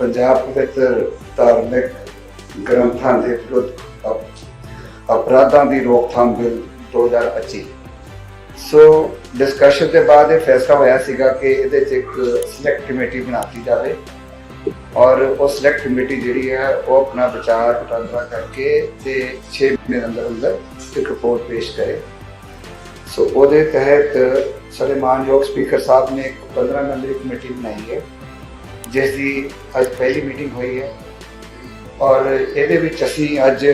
ਪੰਜਾਬ ਵਿੱਚ ਧਾਰਮਿਕ ਗ੍ਰੰਥਾਂ ਦੇ ਵਿਰੁੱਧ ਅਪਰਾਧਾਂ ਦੀ ਰੋਕਥਾਮ ਬਿੱਲ 2025 ਸੋ ਡਿਸਕਸ਼ਨ ਦੇ ਬਾਅਦ ਇਹ ਫੈਸਲਾ ਹੋਇਆ ਸੀਗਾ ਕਿ ਇਹਦੇ 'ਚ ਇੱਕ ਸਿਲੈਕਟ ਕਮੇਟੀ ਬਣਾਤੀ ਜਾਵੇ ਔਰ ਉਹ ਸਿਲੈਕਟ ਕਮੇਟੀ ਜਿਹੜੀ ਹੈ ਉਹ ਆਪਣਾ ਵਿਚਾਰ ਵਟਾਂਦਰਾ ਕਰਕੇ ਤੇ 6 ਮਹੀਨੇ ਦੇ ਅੰਦਰ ਅੰਦਰ ਇੱਕ ਰਿਪੋਰਟ ਪੇਸ਼ ਕਰੇ। ਸੋ ਉਹਦੇ ਤਹਿਤ ਸਾਡੇ ਮਾਨਯੋਗ ਸਪੀਕਰ ਸਾਹਿਬ ਨੇ ਇੱਕ 15 ਮੈਂਬਰੀ ਕਮੇਟੀ ਬਣਾਈ ਹੈ। ਜਿਸ ਦੀ ਅੱਜ ਪਹਿਲੀ ਮੀਟਿੰਗ ਹੋਈ ਹੈ ਔਰ ਇਹਦੇ ਵਿੱਚ ਅਸੀਂ ਅੱਜ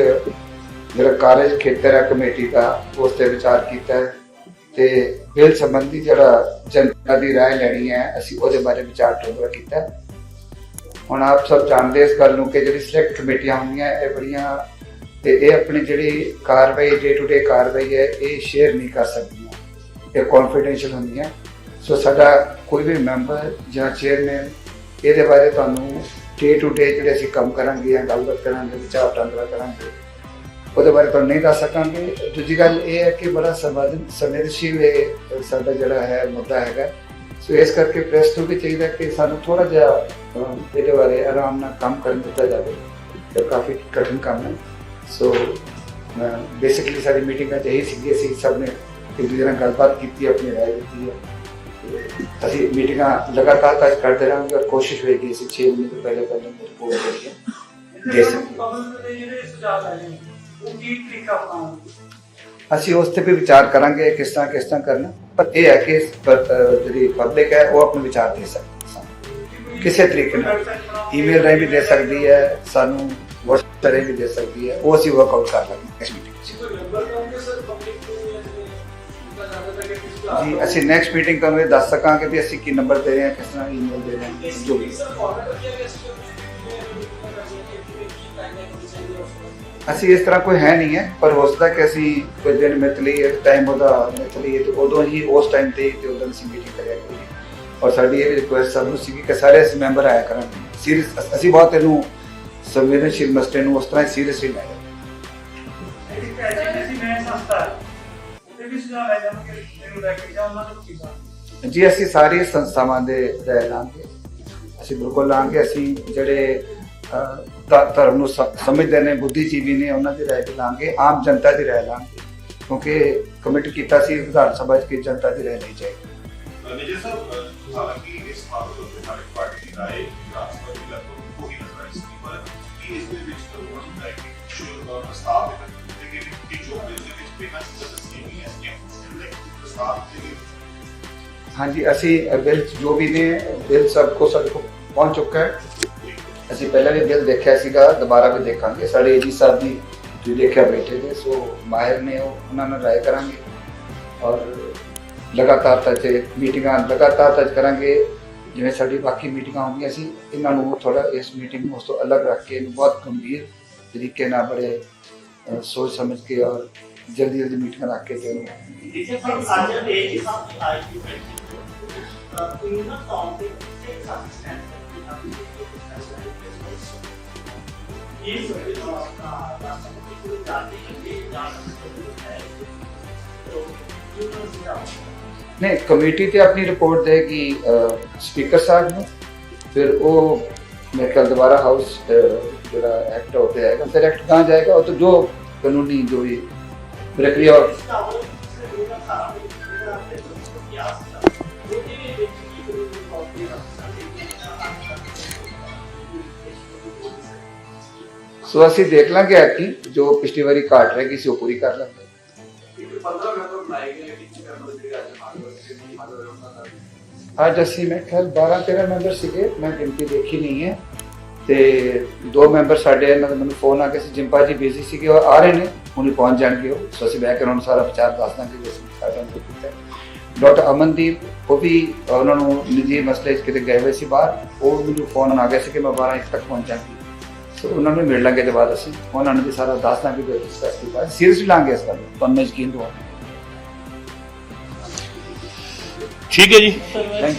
ਜਿਹੜਾ ਕਾਰਜ ਖੇਤਰ ਹੈ ਕਮੇਟੀ ਦਾ ਉਸ ਤੇ ਵਿਚਾਰ ਕੀਤਾ ਹੈ ਤੇ ਬਿੱਲ ਸੰਬੰਧੀ ਜਿਹੜਾ ਜਨਤਾ ਦੀ رائے ਲੈਣੀ ਹੈ ਅਸੀਂ ਉਹਦੇ ਬਾਰੇ ਵਿਚਾਰ ਵਟਾਂਦਰਾ ਕੀਤਾ ਹੈ ਹੁਣ ਆਪ ਸਭ ਜਾਣਦੇ ਇਸ ਗੱਲ ਨੂੰ ਕਿ ਜਿਹੜੀ ਸਿਲੈਕਟ ਕਮੇਟੀਆਂ ਹੁੰਦੀਆਂ ਇਹ ਬੜੀਆਂ ਤੇ ਇਹ ਆਪਣੀ ਜਿਹੜੀ ਕਾਰਵਾਈ ਡੇ ਟੂ ਡੇ ਕਾਰਵਾਈ ਹੈ ਇਹ ਸ਼ੇਅਰ ਨਹੀਂ ਕਰ ਸਕਦੀਆਂ ਇਹ ਕੌਨਫੀਡੈਂਸ਼ੀਅਲ ਹੁੰਦੀਆਂ ਸੋ ਸਾਡਾ ਕੋਈ ਵੀ ਮੈਂਬਰ ਜਾਂ ਚੇਅਰਮੈਨ ਇਹਦੇ ਬਾਰੇ ਤੁਹਾਨੂੰ ਡੇ ਟੂ ਡੇ ਜਿਹੜੇ ਅਸੀਂ ਕੰਮ ਕਰਾਂਗੇ ਜਾਂ ਗੱਲਬਾਤ ਕਰਾਂਗੇ, ਵਿਚਾਰ ਵਟਾਂਦਰਾ ਕਰਾਂਗੇ, ਉਹਦੇ ਬਾਰੇ ਤੁਹਾਨੂੰ ਨਹੀਂ ਦੱਸ ਸਕਾਂਗੇ। ਦੂਜੀ ਗੱਲ ਇਹ ਹੈ ਕਿ ਬੜਾ ਸੰਵਾਦਨ, ਸੰਵੇਦਨਸ਼ੀਲ ਇਹ ਸਾਡਾ ਜਿਹੜਾ ਹੈ ਮੁੱਦਾ ਹੈਗਾ। ਸੋ ਇਸ ਕਰਕੇ ਪ੍ਰੈਸ ਨੂੰ ਵੀ ਚਾਹੀਦਾ ਕਿ ਸਾਨੂੰ ਥੋੜਾ ਜਿਹਾ ਇਹਦੇ ਬਾਰੇ ਆਰਾਮ ਨਾਲ ਕੰਮ ਕਰਨ ਦਿੱਤਾ ਜਾਵੇ। ਇਹ ਕਾਫੀ ਕਠਿਨ ਕੰਮ ਹੈ। ਸੋ ਬੇਸਿਕਲੀ ਸਾਡੀ ਮੀਟਿੰਗਾਂ ਚ ਇਹੀ ਸੀਗੀ। ਅਸੀਂ ਸਭ ਨੇ ਇੱਕ ਦੂਜੇ ਨਾਲ ਗੱਲਬਾਤ ਕੀਤੀ, ਆਪਣੀ ਰਾਏ ਦਿੱਤੀ ਹੈ। ਅਸੀਂ ਮੀਟਿੰਗਾਂ ਲਗਾਤਾਰ ਤਾਂ ਕਰਦੇ ਰਹਾਂਗੇ ਔਰ ਕੋਸ਼ਿਸ਼ ਹੋਏਗੀ ਅਸੀਂ 6 ਮਹੀਨੇ ਤੋਂ ਪਹਿਲੇ ਪਹਿਲੇ ਰਿਪੋਰਟ ਹੈ ਦੇ ਸਕੀਏ। ਪਬਲਿਕ ਦੇ ਜਿਹੜੇ ਸੁਝਾਅ ਆਏ ਨੇ ਉਹ ਕੀ ਤਰੀਕਾ ਅਪਣਾਉਣਗੇ ਅਸੀਂ ਉਸ ਤੇ ਵੀ ਵਿਚਾਰ ਕਰਾਂਗੇ ਕਿਸ ਤਰ੍ਹਾਂ ਕਿਸ ਤਰ੍ਹਾਂ ਕਰਨਾ। ਪਰ ਇਹ ਹੈ ਕਿ ਜਿਹੜੀ ਪਬਲਿਕ ਹੈ ਉਹ ਆਪਣੇ ਵਿਚਾਰ ਦੇ ਸਕਦੀ। ਕਿਸੇ ਤਰੀਕੇ ਨਾਲ। ਈਮੇਲ ਰਾਹੀਂ ਵੀ ਦੇ ਸਕਦੀ ਹੈ ਸਾਨੂੰ WhatsApp ਰਾਹੀਂ ਵੀ ਦੇ ਸਕਦੀ ਹੈ ਉਹ ਅਸੀਂ ਵਰਕਆਊਟ ਕਰ ਲਾਂਗੇ ਇਸ ਮੀਟਿੰਗ ਜੀ, ਅਸੀਂ ਨੈਕਸਟ ਮੀਟਿੰਗ ਤੁਹਾਨੂੰ ਇਹ ਦੱਸ ਸਕਾਂਗੇ ਵੀ ਅਸੀਂ ਕੀ ਨੰਬਰ ਦੇ ਰਹੇ ਹਾਂ, ਕਿਸ ਤਰ੍ਹਾਂ ਈਮੇਲ ਦੇ ਰਹੇ ਹਾਂ, ਜੋ ਵੀ। ਅਸੀਂ ਇਸ ਤਰ੍ਹਾਂ ਕੋਈ ਹੈ ਨਹੀਂ ਹੈ, ਪਰ ਹੋ ਸਕਦਾ ਕਿ ਅਸੀਂ ਕੋਈ ਦਿਨ ਮਿੱਥ ਲਈਏ ਟਾਈਮ ਉਹਦਾ ਮਿੱਥ ਲਈਏ ਤੇ ਉਦੋਂ ਹੀ ਉਸ ਟਾਈਮ ਤੇ ਤੇ ਉਦੋਂ ਅਸੀਂ ਮੀਟਿੰਗ ਕਰਿਆ ਕਰੀਏ। ਔਰ ਸਾਡੀ ਇਹ ਰਿਕੁਐਸਟ ਸਭ ਨੂੰ ਸੀਗੀ ਕਿ ਸਾਰੇ ਅਸੀਂ ਮੈਂਬਰ ਆਇਆ ਕਰਨ। ਸੀਰੀਅਸ ਅਸੀਂ ਬਹੁਤ ਇਹਨੂੰ ਸੰਵੇਦਨਸ਼ੀਲ ਮਸਲੇ ਨੂੰ ਉਸ ਤਰ੍ਹਾਂ ਸੀਰੀਅਸਲੀ ਲੈ ਰਹੇ ਇੱਕ ਉਹਦੇ ਵੀ ਸੁਝਾਅ ਲੈ ਜਾਵਾਂਗੇ ਇਹਨੂੰ ਲੈ ਕੇ ਜਾਂ ਉਹਨਾਂ ਨੂੰ ਕੀ ਜੀ ਅਸੀਂ ਸਾਰੀ ਸੰਸਥਾਵਾਂ ਦੇ ਲਾਂਗੇ। ਅਸੀਂ ਬਿਲਕੁਲ ਲਾਂਗੇ। ਅਸੀਂ ਜਿਹੜੇ ਧਰਮ ਨੂੰ ਸਮਝਦੇ ਨੇ ਬੁੱਧੀਜੀਵੀ ਨੇ ਉਹਨਾਂ ਦੀ ਰਾਏ ਲਾਂਗੇ। ਆਮ ਜਨਤਾ ਦੀ ਰਾਏ ਲਾਂਗੇ। ਕਿਉਂਕਿ ਕਮਿਟ ਕੀਤਾ ਸੀ ਵਿਧਾਨ ਸਭਾ 'ਚ ਕਿ ਜਨਤਾ ਦੀ ਰਾਏ ਲਈ ਜਾਏਗੀ ਮੇਜਰ ਸਾਹਿਬ ਹਾਲਾਂਕਿ ਇਸ ਮਾਮਲੇ ਉੱਤੇ ਸਾਡੀ ਪਾਰਟੀ ਦੀ ਰਾਏ ਰਾਜਸਭਾ ਦੀ ਲਗਭਗ ਪੂਰੀ ਨਜ਼ਰ ਆਈ ਸੀ ਪਰ ਇਸ ਦੇ ਵਿੱਚ ਕਾਨੂੰਨ ਹੁੰਦਾ ਹੈ ਕਿ ਕੁਝ ਅਹ, ਪ੍ਰਸਤਾਵ ਕਿ ਜੋ ਬਿੱਲ ਦੇ ਵਿੱਚ ਬਿਨਾਂ ਕਿਸੇ ਦੱਸੇ ਨਹੀਂ ਹੈ ਹਾਂਜੀ ਅਸੀਂ ਬਿੱਲ ਸਭ ਕੋ ਸਾਡੇ ਕੋਲ ਪਹੁੰਚ ਚੁੱਕਾ ਹੈ। ਅਸੀਂ ਪਹਿਲਾਂ ਵੀ ਬਿੱਲ ਦੇਖਿਆ ਸੀਗਾ, ਦੁਬਾਰਾ ਵੀ ਦੇਖਾਂਗੇ। ਸਾਡੇ ਏਜੀ ਸਾਹਿਬ ਦੀ ਜੋ ਦੇਖਿਆ ਬੈਠੇ ਨੇ, ਸੋ ਮਾਹਿਰ ਨੇ ਉਹ, ਉਹਨਾਂ ਨਾਲ ਰਾਏ ਕਰਾਂਗੇ। ਔਰ ਲਗਾਤਾਰ ਤੱਕ ਮੀਟਿੰਗਾਂ, ਲਗਾਤਾਰ ਤੱਕ ਕਰਾਂਗੇ। ਜਿਵੇਂ ਸਾਡੀ ਬਾਕੀ ਮੀਟਿੰਗਾਂ ਹੁੰਦੀਆਂ ਸੀ, ਇਹਨਾਂ ਨੂੰ ਥੋੜਾ ਇਸ ਮੀਟਿੰਗ ਨੂੰ ਉਸ ਤੋਂ ਅਲੱਗ ਰੱਖ ਕੇ, ਇਹਨੂੰ ਬਹੁਤ ਗੰਭੀਰ ਤਰੀਕੇ ਨਾਲ ਬੜੇ ਸੋਚ ਸਮਝ ਕੇ ਔਰ ਜਲਦੀ ਜਲਦੀ ਮੀਟਿੰਗਾਂ ਰੱਖ ਕੇ ਤੇ ਇਹਨੂੰ ਜਿਸੇ ਪਰ ਅੱਜ ਦੇ ਹਿਸਾਬ ਦੀ ਆਈ ਦੀ ਕੋਈ ਨਾ ਕੌਮ ਦੇ ਤੇ ਸਾਥ ਸਟੈਂਡ ਇਹ ਸਭ ਤੋਂ ਆਪਣਾ ਰਾਸ਼ਟਰਪਤੀ ਕੋਲ ਜਾਂਦੇ ਕਿ ਜਾਣ ਹੈ ਤੋ ਇਹ ਨੂੰ ਸੁਝਾਅ ਨਹੀਂ ਕਮੇਟੀ ਤੇ ਆਪਣੀ ਰਿਪੋਰਟ ਦੇਗੀ ਸਪੀਕਰ ਸਾਹਿਬ ਨੂੰ ਫਿਰ ਉਹ ਮੇਰੇ ਖਿਆਲ ਦੁਬਾਰਾ ਹਾਊਸ ਜਿਹੜਾ ਐਕਟ ਹੋ ਤੇ ਆਏਗਾ ਫਿਰ ਐਕਟ ਕਹਾਂ ਜਾਏਗਾ ਉਹ ਤਾਂ ਜੋ ਕਾਨੂੰਨੀ ਜੋ ਵੀ ਪ੍ਰਕਿਰਿਆ ਇਸ ਦਾ ਉਹ ਸਿਰ ਦਾ ਸਾਰਾ ਜਿਹੜਾ ਆਪਣੇ ਯਾਦ ਸੀ ਉਹਦੇ ਵਿੱਚ ਕੀ ਕੋਈ ਕਾਪੀ ਸੋ ਅਸੀਂ ਦੇਖ ਲਾਂਗੇ ਐਕਟੀ ਜੋ ਪਿਛਲੀ ਵਾਰੀ ਘਾਟ ਰਹਿ ਗਈ ਸੀ ਉਹ ਪੂਰੀ ਕਰ ਲਾਂਗੇ ਇੱਕ 15 ਮੈਂਬਰ ਬਣਾਏ ਗਏ ਨੇ ਟੀਚਰ ਮੈਂਬਰ ਜਿਹੜੇ ਅੱਜ ਹਾਲ ਹੋਏ ਨੇ ਹਾਲ ਹੋਏ ਉਹਨਾਂ ਦਾ ਅੱਜ ਅਸੀਂ ਮੈਂ ਖਿਆਲ 12 13 ਮੈਂਬਰ ਸੀਗੇ ਮੈਂ ਗਿਣਤੀ ਦੇਖੀ ਨਹੀਂ ਹੈ ਤੇ ਦੋ ਮੈਂਬਰ ਸਾਡੇ ਇਹਨਾਂ ਦਾ ਮੈਨੂੰ ਫੋਨ ਆ ਕੇ ਸੀ ਜਿੰਪਾ ਜੀ ਬਿਜ਼ੀ ਸੀਗੇ ਉਹ ਆ ਰਹੇ ਨੇ ਹੁਣੇ ਪਹੁੰਚ ਜਾਣਗੇ ਉਹ। ਸੋ ਅਸੀਂ ਬਹਿ ਕੇ ਉਹਨਾਂ ਨੂੰ ਸਾਰਾ ਵਿਚਾਰ ਦੱਸ ਦਾਂਗੇ ਜਿਸ ਨੂੰ ਸਾਡਾ ਨੂੰ ਕੀਤਾ ਡਾਕਟਰ ਅਮਨਦੀਪ ਉਹ ਵੀ ਉਹਨਾਂ ਨੂੰ ਨਿੱਜੀ ਮਸਲੇ 'ਚ ਕਿਤੇ ਗਏ ਹੋਏ ਸੀ ਬਾਹਰ ਉਹ ਮੈਨੂੰ ਫੋਨ ਆ ਗਿਆ ਸੀ ਕਿ ਮੈਂ 12 ਇੱਕ ਤੱਕ ਪਹੁੰਚਾਂਗੀ ਸੋ ਉਹਨਾਂ ਨੂੰ ਮਿਲ ਲਾਂਗੇ ਤੇ ਬਾਅਦ ਅਸੀਂ। ਉਹਨਾਂ ਨੂੰ ਵੀ ਸਾਰਾ ਦੱਸ ਦਾਂਗੇ ਜੋ ਡਿਸਕਸ ਕੀਤਾ ਸੀਰੀਅਸਲੀ ਲਾਂਗੇ ਇਸ ਗੱਲ ਨੂੰ। ਤੁਹਾਨੂੰ ਮੈਂ ਯਕੀਨ ਦਵਾਂ ਠੀਕ ਹੈ ਜੀ। Thank you